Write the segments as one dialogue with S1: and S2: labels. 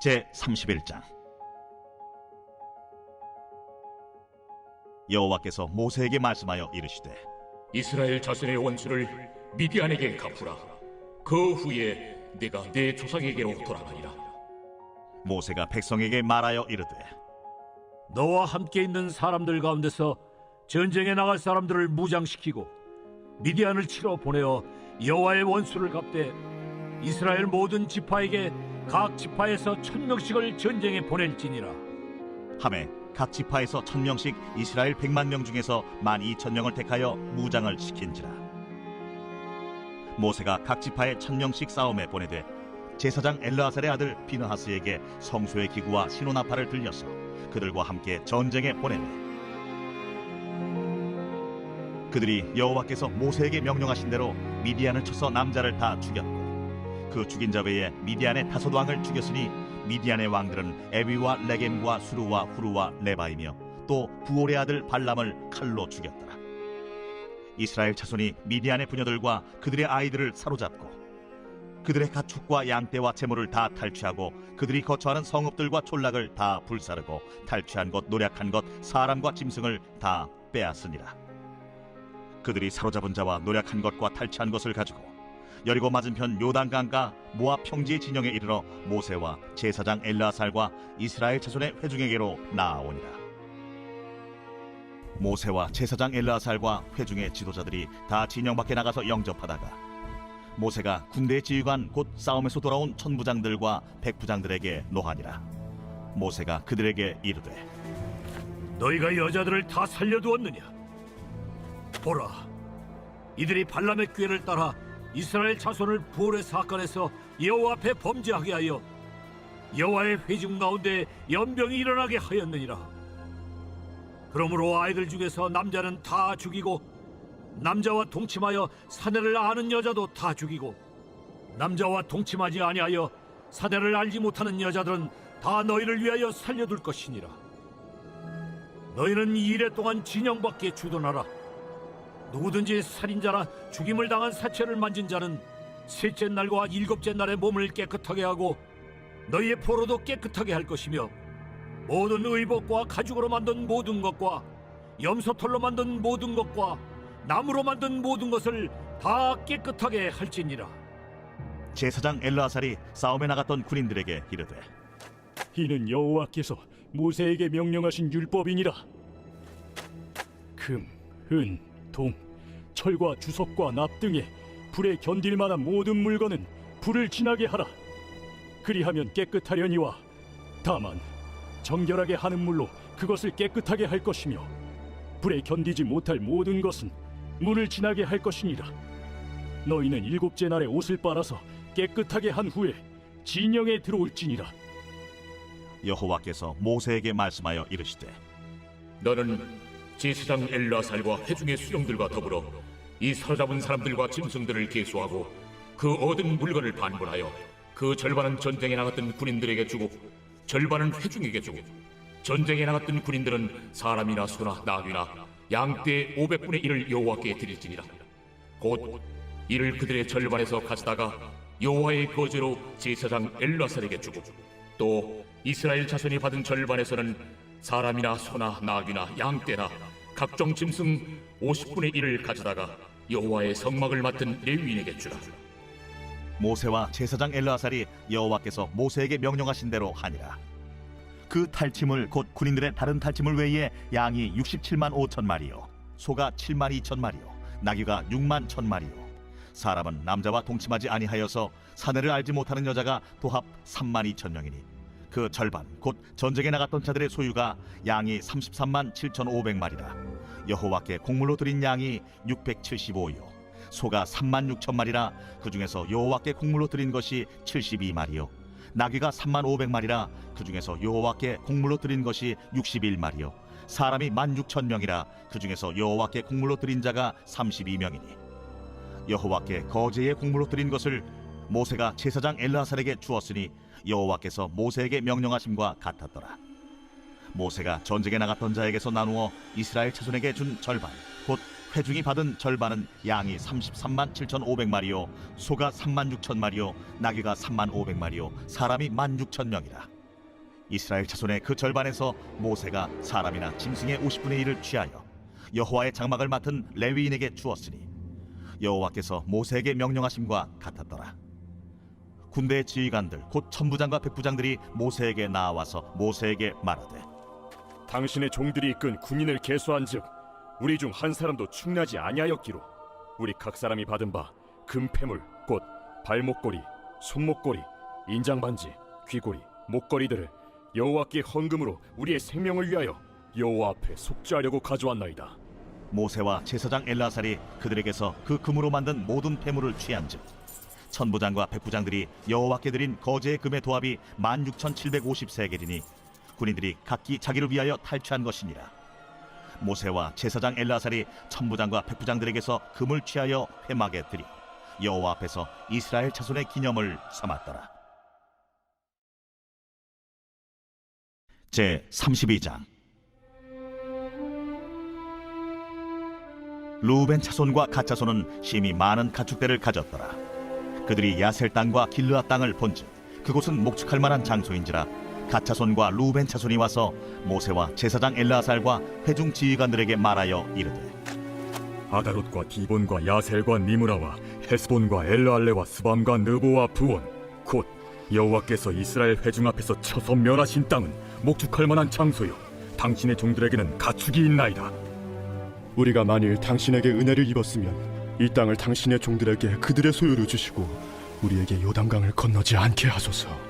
S1: 제 31장 여호와께서 모세에게 말씀하여 이르시되
S2: 이스라엘 자손의 원수를 미디안에게 갚으라. 그 후에 내가 내 조상에게로 돌아가리라.
S1: 모세가 백성에게 말하여 이르되
S3: 너와 함께 있는 사람들 가운데서 전쟁에 나갈 사람들을 무장시키고 미디안을 치러 보내어 여호와의 원수를 갚되 이스라엘 모든 지파에게 각 지파에서 천 명씩을 전쟁에 보낼지니라.
S1: 함에 각 지파에서 천 명씩 이스라엘 백만 명 중에서 만 이천 명을 택하여 무장을 시킨지라. 모세가 각 지파에 천 명씩 싸움에 보내되 제사장 엘르아살의 아들 비느하스에게 성소의 기구와 신호나팔을 들려서 그들과 함께 전쟁에 보내매. 그들이 여호와께서 모세에게 명령하신 대로 미디안을 쳐서 남자를 다 죽였고 그 죽인 자 외에 미디안의 다섯 왕을 죽였으니 미디안의 왕들은 에비와 레겜과 수루와 후루와 레바이며 또 부올의 아들 발람을 칼로 죽였더라. 이스라엘 자손이 미디안의 부녀들과 그들의 아이들을 사로잡고 그들의 가축과 양떼와 재물을 다 탈취하고 그들이 거처하는 성읍들과 촌락을 다 불사르고 탈취한 것 노략한 것 사람과 짐승을 다 빼앗으니라. 그들이 사로잡은 자와 노략한 것과 탈취한 것을 가지고 여리고 맞은편 요단강가 모압 평지의 진영에 이르러 모세와 제사장 엘라살과 이스라엘 자손의 회중에게로 나아오니라. 모세와 제사장 엘라살과 회중의 지도자들이 다 진영 밖에 나가서 영접하다가 모세가 군대 지휘관 곧 싸움에서 돌아온 천부장들과 백부장들에게 노하니라. 모세가 그들에게 이르되
S3: 너희가 여자들을 다 살려두었느냐 보라 이들이 발람의 꾀를 따라 이스라엘 자손을 부올의 사건에서 여호와 앞에 범죄하게 하여 여호와의 회중 가운데 연병이 일어나게 하였느니라. 그러므로 아이들 중에서 남자는 다 죽이고 남자와 동침하여 사내를 아는 여자도 다 죽이고 남자와 동침하지 아니하여 사내를 알지 못하는 여자들은 다 너희를 위하여 살려둘 것이니라. 너희는 이 일에 동안 진영 밖에 주둔하라 누구든지 살인자나 죽임을 당한 사체를 만진 자는 셋째 날과 일곱째 날에 몸을 깨끗하게 하고 너희의 포로도 깨끗하게 할 것이며 모든 의복과 가죽으로 만든 모든 것과 염소털로 만든 모든 것과 나무로 만든 모든 것을 다 깨끗하게 할지니라
S1: 제사장 엘라살이 싸움에 나갔던 군인들에게 이르되
S4: 이는 여호와께서 모세에게 명령하신 율법이니라. 금, 은, 동, 철과 주석과 납 등에 불에 견딜 만한 모든 물건은 불을 지나게 하라. 그리하면 깨끗하려니와 다만 정결하게 하는 물로 그것을 깨끗하게 할 것이며 불에 견디지 못할 모든 것은 물을 지나게 할 것이니라. 너희는 일곱째 날에 옷을 빨아서 깨끗하게 한 후에 진영에 들어올지니라.
S1: 여호와께서 모세에게 말씀하여 이르시되
S2: 너는 제사장 엘라살과 회중의 수령들과 더불어 이 사로잡은 사람들과 짐승들을 계수하고 그 얻은 물건을 반분하여 그 절반은 전쟁에 나갔던 군인들에게 주고 절반은 회중에게 주고 전쟁에 나갔던 군인들은 사람이나 소나 나귀나 양떼 500분의 1을 여호와께 드릴지니라. 곧 이를 그들의 절반에서 가져다가 여호와의 거제로 제사장 엘라살에게 주고 또 이스라엘 자손이 받은 절반에서는 사람이나 소나 나귀나 양떼나 각종 짐승 50분의 1을 가져다가 여호와의 성막을 맡은 레위인에게 주라
S1: 모세와 제사장 엘르아살이 여호와께서 모세에게 명령하신 대로 하니라. 그 탈취물 곧 군인들의 다른 탈취물 외에 양이 67만 5천 마리요, 소가 7만 2천 마리요, 나귀가 6만 1천 마리요. 사람은 남자와 동침하지 아니하여서 사내를 알지 못하는 여자가 도합 3만 2천 명이니 그 절반 곧 전쟁에 나갔던 자들의 소유가 양이 33만 7천 5백 마리라. 여호와께 곡물로 드린 양이 675요. 소가 3만 6천 마리라 그 중에서 여호와께 곡물로 드린 것이 72마리요. 나귀가 3만 500마리라 그 중에서 여호와께 곡물로 드린 것이 61마리요. 사람이 1만 6천 명이라 그 중에서 여호와께 곡물로 드린 자가 32명이니. 여호와께 거제의 곡물로 드린 것을 모세가 제사장 엘라살에게 주었으니 여호와께서 모세에게 명령하심과 같았더라 모세가 전쟁에 나갔던 자에게서 나누어 이스라엘 자손에게 준 절반 곧 회중이 받은 절반은 양이 33만 7,500마리요 소가 3만 6천 마리요 나귀가 3만 500마리요 사람이 1만 6천 명이라. 이스라엘 자손의 그 절반에서 모세가 사람이나 짐승의 50분의 1을 취하여 여호와의 장막을 맡은 레위인에게 주었으니 여호와께서 모세에게 명령하심과 같았더라. 군대의 지휘관들 곧 천부장과 백부장들이 모세에게 나와서 모세에게 말하되
S5: 당신의 종들이 이끈 군인을 계수한즉 우리 중 한 사람도 충나지 아니하였기로 우리 각 사람이 받은 바 금패물 곧 발목걸이, 손목걸이, 인장반지, 귀걸이, 목걸이들을 여호와께 헌금으로 우리의 생명을 위하여 여호와 앞에 속죄하려고 가져왔나이다.
S1: 모세와 제사장 엘라살이 그들에게서 그 금으로 만든 모든 폐물을 취한즉 천부장과 백부장들이 여호와께 드린 거제의 금의 도합이 16,750세겔이니 군인들이 각기 자기를 위하여 탈취한 것이니라. 모세와 제사장 엘라살이 천부장과 백부장들에게서 금을 취하여 회막에 들이 여호와 앞에서 이스라엘 자손의 기념을 삼았더라. 제 32장. 루벤 차손과 갓 차손은 심히 많은 가축대를 가졌더라. 그들이 야셀 땅과 길르앗 땅을 본즉 그곳은 목축할 만한 장소인지라 갓 차손과 루벤 차손이 와서 모세와 제사장 엘라살과 회중 지휘관들에게 말하여 이르되
S5: 아다롯과 디본과 야셀과 니무라와 헤스본과 엘르알레와 스밤과 느보와 부온 곧 여호와께서 이스라엘 회중 앞에서 쳐서 멸하신 땅은 목축할 만한 장소요 당신의 종들에게는 가축이 있나이다.
S6: 우리가 만일 당신에게 은혜를 입었으면 이 땅을 당신의 종들에게 그들의 소유로 주시고 우리에게 요단강을 건너지 않게 하소서.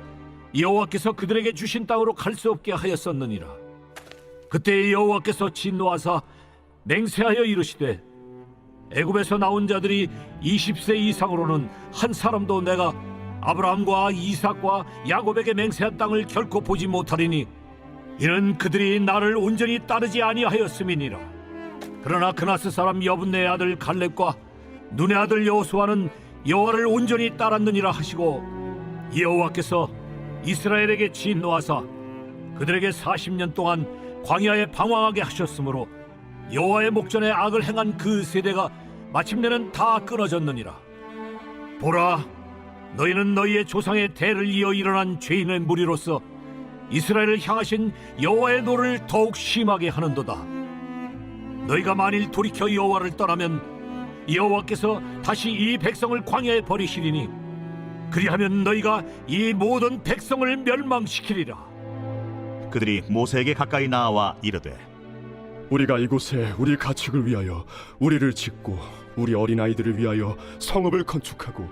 S3: 여호와께서 그들에게 주신 땅으로 갈 수 없게 하였었느니라. 그때 여호와께서 진노하사 맹세하여 이르시되 애굽에서 나온 자들이 20세 이상으로는 한 사람도 내가 아브라함과 이삭과 야곱에게 맹세한 땅을 결코 보지 못하리니 이는 그들이 나를 온전히 따르지 아니하였음이니라. 그러나 그나스 사람 여분네 아들 갈렙과 눈의 아들 여호수아는 여호와를 온전히 따랐느니라 하시고 여호와께서 이스라엘에게 진노하사 그들에게 40년 동안 광야에 방황하게 하셨으므로 여호와의 목전에 악을 행한 그 세대가 마침내는 다 끊어졌느니라. 보라, 너희는 너희의 조상의 대를 이어 일어난 죄인의 무리로서 이스라엘을 향하신 여호와의 노를 더욱 심하게 하는도다. 너희가 만일 돌이켜 여호와를 떠나면 여호와께서 다시 이 백성을 광야에 버리시리니 그리하면 너희가 이 모든 백성을 멸망시키리라.
S1: 그들이 모세에게 가까이 나와 이르되
S6: 우리가 이곳에 우리 가축을 위하여 우리를 짓고 우리 어린아이들을 위하여 성읍을 건축하고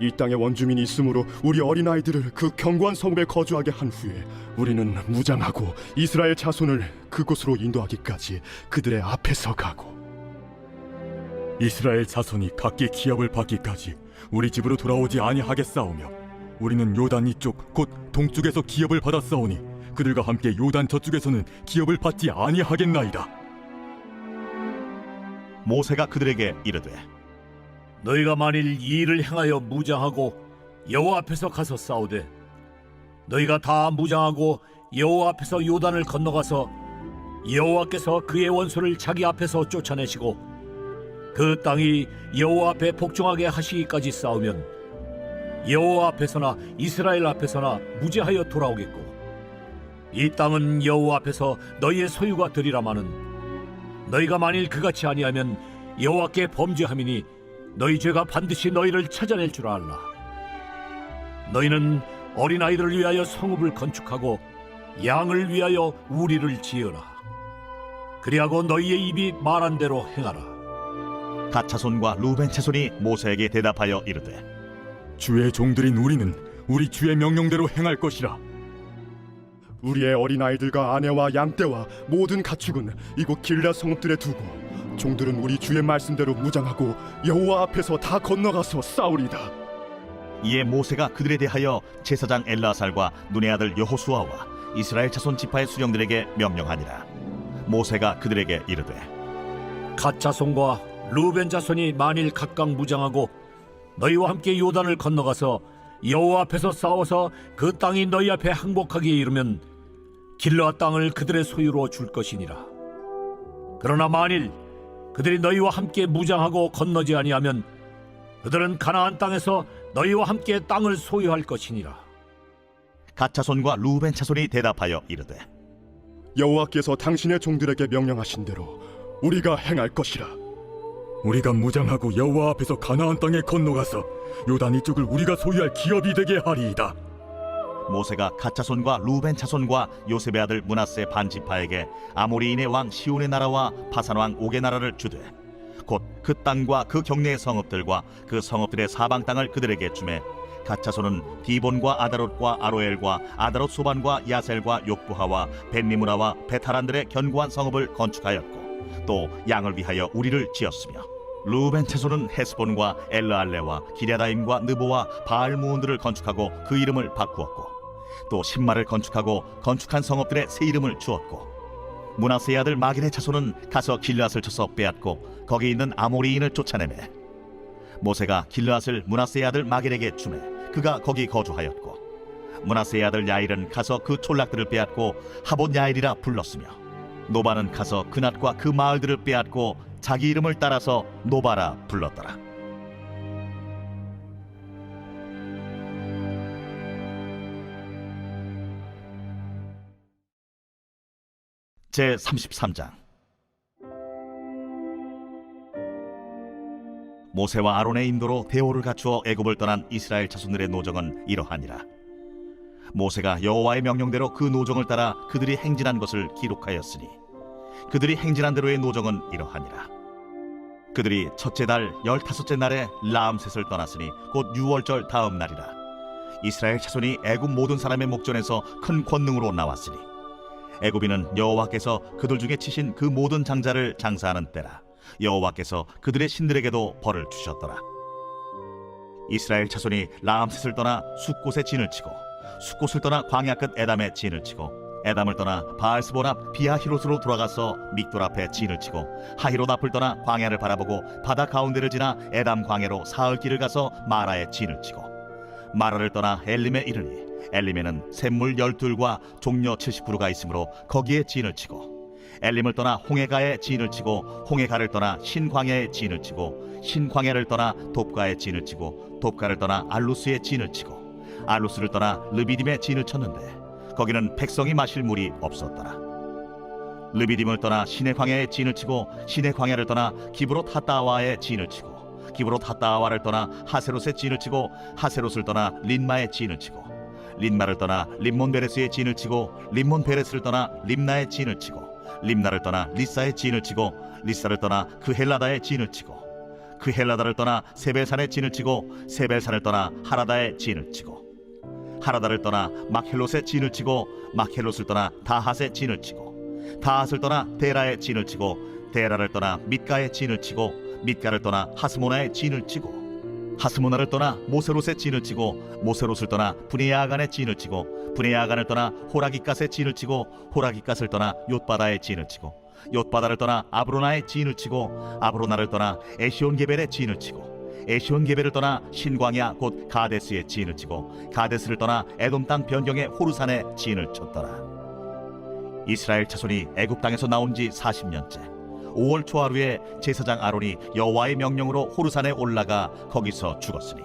S6: 이 땅에 원주민이 있으므로 우리 어린아이들을 그 견고한 성읍에 거주하게 한 후에 우리는 무장하고 이스라엘 자손을 그곳으로 인도하기까지 그들의 앞에서 가고
S5: 이스라엘 자손이 각기 기업을 받기까지 우리 집으로 돌아오지 아니하겠사오며 우리는 요단 이쪽 곧 동쪽에서 기업을 받았사오니 그들과 함께 요단 저쪽에서는 기업을 받지 아니하겠나이다.
S1: 모세가 그들에게 이르되
S3: 너희가 만일 이 일을 행하여 무장하고 여호와 앞에서 가서 싸우되 너희가 다 무장하고 여호와 앞에서 요단을 건너가서 여호와께서 그의 원수를 자기 앞에서 쫓아내시고 그 땅이 여호와 앞에 복종하게 하시기까지 싸우면 여호와 앞에서나 이스라엘 앞에서나 무죄하여 돌아오겠고 이 땅은 여호와 앞에서 너희의 소유가 되리라마는 너희가 만일 그같이 아니하면 여호와께 범죄함이니 너희 죄가 반드시 너희를 찾아낼 줄 알라. 너희는 어린 아이들을 위하여 성읍을 건축하고 양을 위하여 우리를 지으라. 그리하고 너희의 입이 말한 대로 행하라.
S1: 갓 차손과 루벤 차손이 모세에게 대답하여 이르되
S5: 주의 종들인 우리는 우리 주의 명령대로 행할 것이라.
S6: 우리의 어린아이들과 아내와 양떼와 모든 가축은 이곳 길라 성읍들에 두고 종들은 우리 주의 말씀대로 무장하고 여호와 앞에서 다 건너가서 싸우리다.
S1: 이에 모세가 그들에 대하여 제사장 엘라살과 눈의 아들 여호수아와 이스라엘 자손 지파의 수령들에게 명령하니라 모세가 그들에게 이르되
S3: 갓 자손과 루벤 자손이 만일 각각 무장하고 너희와 함께 요단을 건너가서 여호와 앞에서 싸워서 그 땅이 너희 앞에 항복하기에 이르면 길르앗 땅을 그들의 소유로 줄 것이니라. 그러나 만일 그들이 너희와 함께 무장하고 건너지 아니하면 그들은 가나안 땅에서 너희와 함께 땅을 소유할 것이니라.
S1: 갓 자손과 루벤 자손이 대답하여 이르되
S6: 여호와께서 당신의 종들에게 명령하신 대로 우리가 행할 것이라.
S5: 우리가 무장하고 여호와 앞에서 가나안 땅에 건너가서 요단 이쪽을 우리가 소유할 기업이 되게 하리이다.
S1: 모세가 갓자손과 루벤 자손과 요셉의 아들 문하세 반지파에게 아모리인의 왕 시온의 나라와 바산 왕 옥의 나라를 주되 곧 그 땅과 그 경내의 성읍들과 그 성읍들의 사방 땅을 그들에게 주매 갓자손은 디본과 아다롯과 아로엘과 아다롯 소반과 야셀과 욕부하와 벤니무라와 베타란들의 견고한 성읍을 건축하였고 또 양을 위하여 우리를 지었으며 루벤 자손은 헤스본과 엘르알레와 기랴다임과 느보와 바알무온들을 건축하고 그 이름을 바꾸었고 또 신마를 건축하고 건축한 성읍들의 새 이름을 주었고 문하세의 아들 마길의 자손은 가서 길르앗을 쳐서 빼앗고 거기 있는 아모리인을 쫓아내매 모세가 길르앗을 문하세의 아들 마길에게 주매 그가 거기 거주하였고 문하세의 아들 야일은 가서 그 촌락들을 빼앗고 하본 야일이라 불렀으며 노바는 가서 그낫과 그 마을들을 빼앗고 자기 이름을 따라서 노바라 불렀더라. 제 33장 모세와 아론의 인도로 대오를 갖추어 애굽을 떠난 이스라엘 자손들의 노정은 이러하니라 모세가 여호와의 명령대로 그 노정을 따라 그들이 행진한 것을 기록하였으니 그들이 행진한 대로의 노정은 이러하니라. 그들이 첫째 달 열다섯째 날에 라암셋을 떠났으니 곧 유월절 다음 날이라. 이스라엘 자손이 애굽 모든 사람의 목전에서 큰 권능으로 나왔으니 애굽인은 여호와께서 그들 중에 치신 그 모든 장자를 장사하는 때라. 여호와께서 그들의 신들에게도 벌을 주셨더라. 이스라엘 자손이 라암셋을 떠나 숫곳에 진을 치고 숫곳을 떠나 광야 끝 에담에 진을 치고 에담을 떠나 바알스본 앞 비아히롯으로 돌아가서 믹돌 앞에 진을 치고 하히롯 앞을 떠나 광야를 바라보고 바다 가운데를 지나 에담 광야로 사흘 길을 가서 마라에 진을 치고 마라를 떠나 엘림에 이르니 엘림에는 샘물 열둘과 종려 70그루가 있으므로 거기에 진을 치고 엘림을 떠나 홍해가에 진을 치고 홍해가를 떠나 신광야에 진을 치고 신광야를 떠나 돕가에 진을 치고 돕가를 떠나 알루스에 진을 치고 알루스를 떠나 르비딤에 진을 쳤는데 거기는 백성이 마실 물이 없었더라. 르비딤을 떠나 신의 광야에 진을 치고 신의 광야를 떠나 기브롯 하따와에 진을 치고 기브롯 하따와를 떠나 하세롯에 진을 치고 하세롯을 떠나 린마에 진을 치고 린마를 떠나 림몬 베레스에 진을 치고 림몬 베레스를 떠나 림나에 진을 치고 림나를 떠나 리사에 진을 치고 리사를 떠나 그 헬라다에 진을 치고 그 헬라다를 떠나 세벨산에 진을 치고 세벨산을 떠나 하라다에 진을 치고 하라다를 떠나 막헬롯에 진을 치고 막헬롯을 떠나 다핫에 진을 치고 다핫을 떠나 데라에 진을 치고 데라를 떠나 밑가에 진을 치고 밑가를 떠나 하스모나에 진을 치고 하스모나를 떠나 모세롯에 진을 치고 모세롯을 떠나 분해야간에 진을 치고 분해야간을 떠나 호라기갓에 진을 치고 호라기갓을 떠나 욤바다에 진을 치고 욤바다를 떠나 아브로나에 진을 치고 아브로나를 떠나 에시온 게벨에 진을 치고 에시온게벨을 떠나 신광야 곧 가데스에 진을 치고 가데스를 떠나 에돔 땅 변경의 호르산에 진을 쳤더라. 이스라엘 자손이 애굽 땅에서 나온 지 40년째. 5월 초하루에 제사장 아론이 여호와의 명령으로 호르산에 올라가 거기서 죽었으니.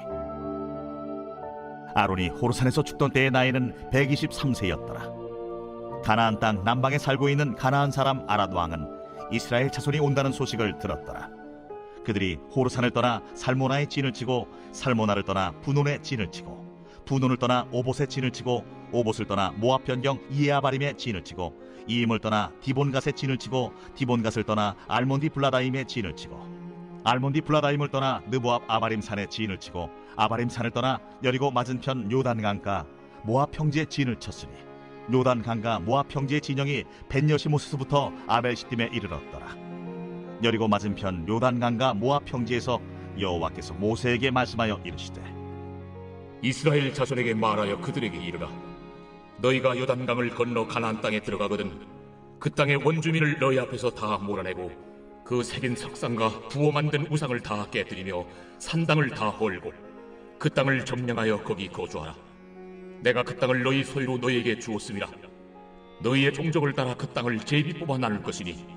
S1: 아론이 호르산에서 죽던 때의 나이는 123세였더라. 가나안 땅 남방에 살고 있는 가나안 사람 아랏 왕은 이스라엘 자손이 온다는 소식을 들었더라 그들이 호르산을 떠나 살모나에 진을 치고 살모나를 떠나 분온에 진을 치고 분온을 떠나 오봇에 진을 치고 오봇을 떠나 모압 변경 이에아바림에 진을 치고 이임을 떠나 디본갓에 진을 치고 디본갓을 떠나 알몬디 블라다임에 진을 치고 알몬디 블라다임을 떠나 느보압 아바림 산에 진을 치고 아바림 산을 떠나 여리고 맞은편 요단 강가 모압 평지에 진을 쳤으니 요단 강가 모압 평지의 진영이 벤여시모스부터 아벨시딤에 이르렀더라 여리고 맞은편 요단강과 모압 평지에서 여호와께서 모세에게 말씀하여 이르시되
S2: 이스라엘 자손에게 말하여 그들에게 이르라. 너희가 요단강을 건너 가나안 땅에 들어가거든 그 땅의 원주민을 너희 앞에서 다 몰아내고 그 새긴 석상과 부어 만든 우상을 다 깨뜨리며 산당을 다 헐고 그 땅을 점령하여 거기 거주하라. 내가 그 땅을 너희 소유로 너희에게 주었음이라. 너희의 종족을 따라 그 땅을 제비 뽑아 나눌 것이니